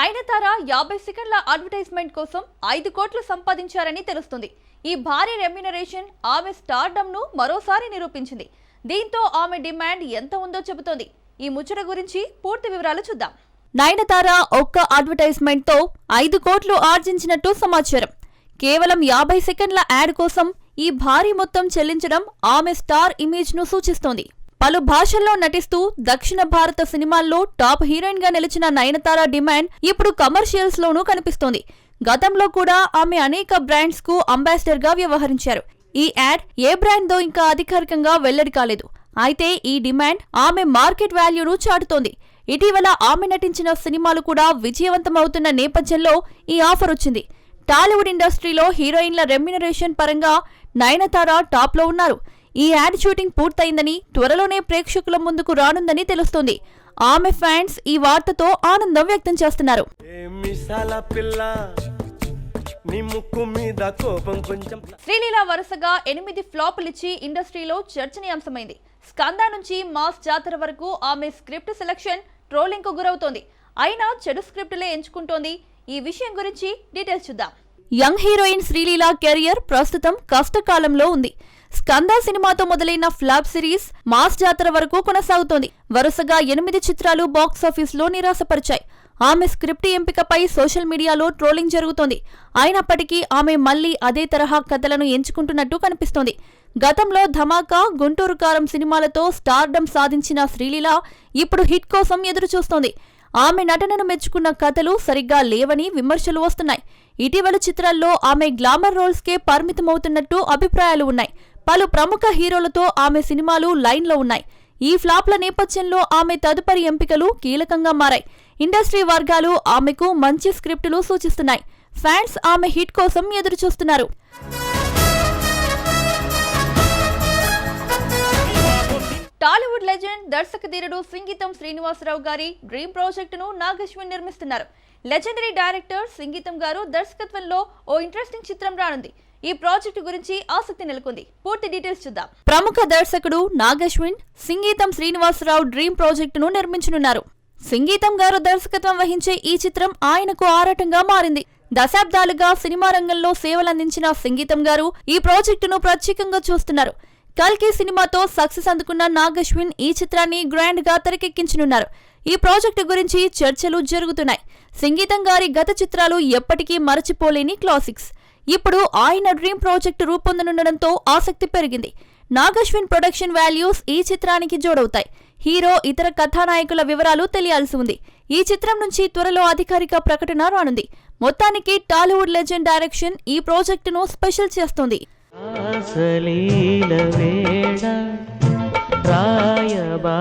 నయనతార యాభై సెకండ్ల అడ్వర్టైజ్మెంట్ కోసం ఐదు కోట్లు సంపాదించారని తెలుస్తుంది. ఈ భారీ రెమ్యునరేషన్ ఆమె స్టార్డమ్ను మరోసారి నిరూపించింది. దీంతో ఆమె డిమాండ్ ఎంత ఉందో చెబుతోంది. ఈ ముచ్చట గురించి పూర్తి వివరాలు చూద్దాం. నయనతార ఒక్క అడ్వర్టైజ్మెంట్తో ఐదు కోట్లు ఆర్జించినట్టు సమాచారం. కేవలం యాభై సెకండ్ల యాడ్ కోసం ఈ భారీ మొత్తం చెల్లించడం ఆమె స్టార్ ఇమేజ్ను సూచిస్తోంది. పలు భాషల్లో నటిస్తూ దక్షిణ భారత సినిమాల్లో టాప్ హీరోయిన్గా నిలిచిన నయనతార డిమాండ్ ఇప్పుడు కమర్షియల్స్ లోనూ కనిపిస్తోంది. గతంలో కూడా ఆమె అనేక బ్రాండ్స్కు అంబాసిడర్గా వ్యవహరించారు. ఈ యాడ్ ఏ బ్రాండ్దో ఇంకా అధికారికంగా వెల్లడి కాలేదు. అయితే ఈ డిమాండ్ ఆమె మార్కెట్ వాల్యూను చాటుతోంది. ఇటీవల ఆమె నటించిన సినిమాలు కూడా విజయవంతమవుతున్న నేపథ్యంలో ఈ ఆఫర్ వచ్చింది. టాలీవుడ్ ఇండస్ట్రీలో హీరోయిన్ల రెమ్యునరేషన్ పరంగా నయనతార టాప్లో ఉన్నారు. ఈ యాడ్ షూటింగ్ పూర్తయిందని త్వరలోనే ప్రేక్షకుల ముందుకు రానుందని తెలుస్తోంది. ఆమె ఫ్యాన్స్ ఈ వార్తతో ఆనందం వ్యక్తం చేస్తున్నారు. శ్రీలీల వరుసగా ఎనిమిది ఫ్లాపులిచ్చి ఇండస్ట్రీలో చర్చనీయాంశమైంది. స్కంద నుంచి మాస్ జాతర వరకు ఆమె స్క్రిప్ట్ సెలక్షన్ ట్రోలింగ్కు గురవుతోంది. అయినా చెడు స్క్రిప్టులే ఎంచుకుంటోంది. ఈ విషయం గురించి డీటెయిల్స్ చూద్దాం. యంగ్ హీరోయిన్ శ్రీలీల కెరియర్ ప్రస్తుతం కష్టకాలంలో ఉంది. స్కంద సినిమాతో మొదలైన ఫ్లాప్ సిరీస్ మాస్ జాతర వరకు కొనసాగుతోంది. వరుసగా ఎనిమిది చిత్రాలు బాక్సాఫీస్లో నిరాశపరిచాయి. ఆమె స్క్రిప్ట్ ఎంపికపై సోషల్ మీడియాలో ట్రోలింగ్ జరుగుతోంది. అయినప్పటికీ ఆమె మళ్ళీ అదే తరహా కథలను ఎంచుకుంటున్నట్టు కనిపిస్తోంది. గతంలో ధమాకా గుంటూరు కారం సినిమాలతో స్టార్డమ్ సాధించిన శ్రీలీల ఇప్పుడు హిట్ కోసం ఎదురుచూస్తోంది. ఆమె నటనను మెచ్చుకున్న కథలు సరిగ్గా లేవని విమర్శలు వస్తున్నాయి. ఇటీవల చిత్రాల్లో ఆమె గ్లామర్ రోల్స్కే పరిమితమవుతున్నట్టు అభిప్రాయాలు ఉన్నాయి. పలు ప్రముఖ హీరోలతో ఆమె సినిమాలు లైన్లో ఉన్నాయి. ఈ ఫ్లాప్ల నేపథ్యంలో ఆమె తదుపరి ఎంపికలు కీలకంగా మారాయి. ఇండస్ట్రీ వర్గాలు ఆమెకు మంచి స్క్రిప్టులు సూచిస్తున్నాయి. ఫ్యాన్స్ ఆమె హిట్ కోసం ఎదురుచూస్తున్నారు. లెజెండ్ దర్శకధీరుడు సింగీతం శ్రీనివాసరావు గారి డ్రీమ్ ప్రాజెక్టును నాగశ్విన్ నిర్మిస్తున్నారు. లెజెండరీ డైరెక్టర్ సింగీతం గారు దర్శకత్వంలో ఓ ఇంట్రెస్టింగ్ చిత్రం రానుంది. ఈ ప్రాజెక్టు గురించి ఆసక్తి నెలకొంది. పూర్తి డీటెయిల్స్ చూద్దాం. ప్రముఖ దర్శకుడు నాగశ్విన్ సింగీతం శ్రీనివాసరావు డ్రీమ్ ప్రాజెక్టును నిర్మించనున్నారు. సింగీతం గారు దర్శకత్వం వహించే ఈ చిత్రం ఆయనకు ఆరాటంగా మారింది. దశాబ్దాలుగా సినిమా రంగంలో సేవలందించిన సంగీతం గారు ఈ ప్రాజెక్టును ప్రత్యేకంగా చూస్తున్నారు. కల్కి సినిమాతో సక్సెస్ అందుకున్న నాగశ్విన్ ఈ చిత్రాన్ని గ్రాండ్గా తెరకెక్కించనున్నారు. ఈ ప్రాజెక్టు గురించి చర్చలు జరుగుతున్నాయి. సంగీతం గారి గత చిత్రాలు ఎప్పటికీ మరచిపోలేని క్లాసిక్స్. ఇప్పుడు ఆయన డ్రీమ్ ప్రాజెక్టు రూపొందనుండడంతో ఆసక్తి పెరిగింది. నాగశ్విన్ ప్రొడక్షన్ వాల్యూస్ ఈ చిత్రానికి జోడవుతాయి. హీరో ఇతర కథానాయకుల వివరాలు తెలియాల్సి ఉంది. ఈ చిత్రం నుంచి త్వరలో అధికారిక ప్రకటన రానుంది. మొత్తానికి టాలీవుడ్ లెజెండ్ డైరెక్షన్ ఈ ప్రాజెక్టును స్పెషల్ చేస్తోంది. రాసలీల వేళ రాయబా